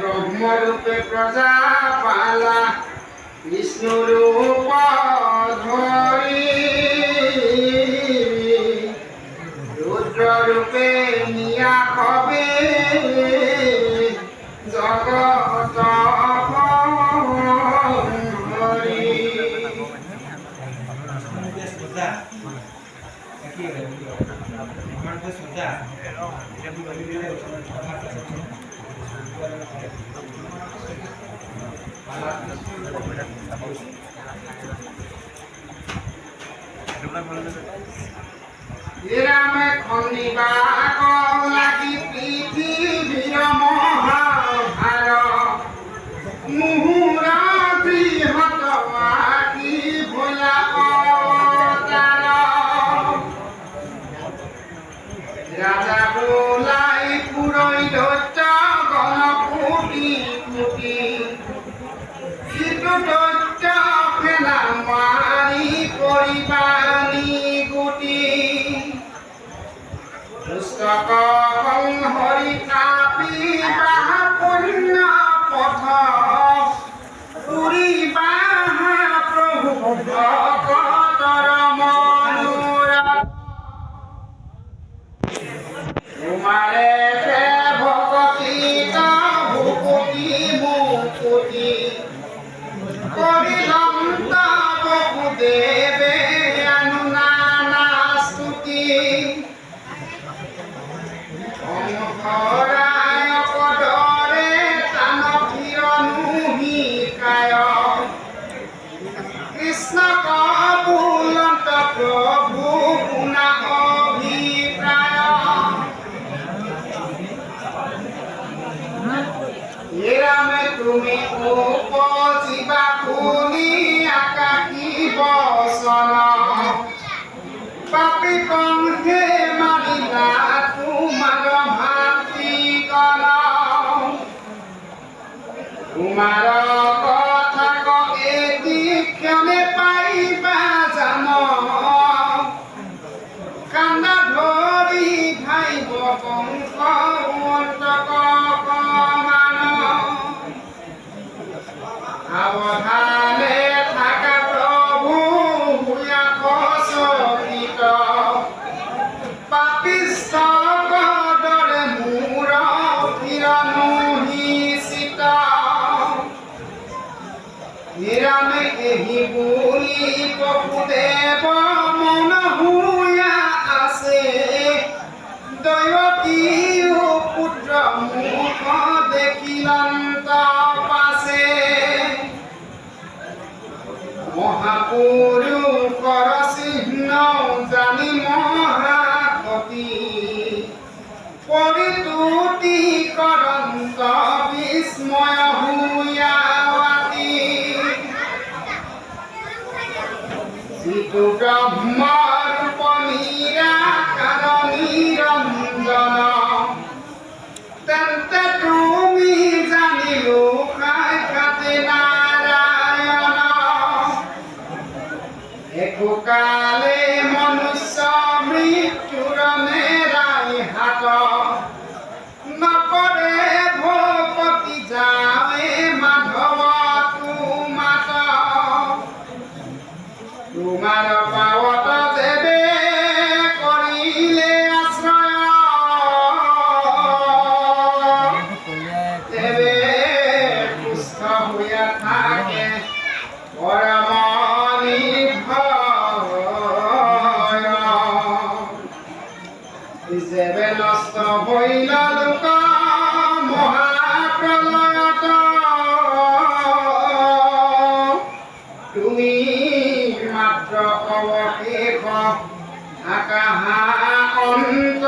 ব্রহ্মরূপে প্রজাপালা বিষ্ণুরূপ ধরি। রুদ্ররূপে নিয়া কবে জগত আমার তো সোজা এরামে খন্ডিবা কম লাগিব Oh, Maraj. Ситука обман. হিসেবে নষ্ট হইল লোক মহাপ্রলয়ত। তুমি মাত্র অবশেষ আকাহা অন্ত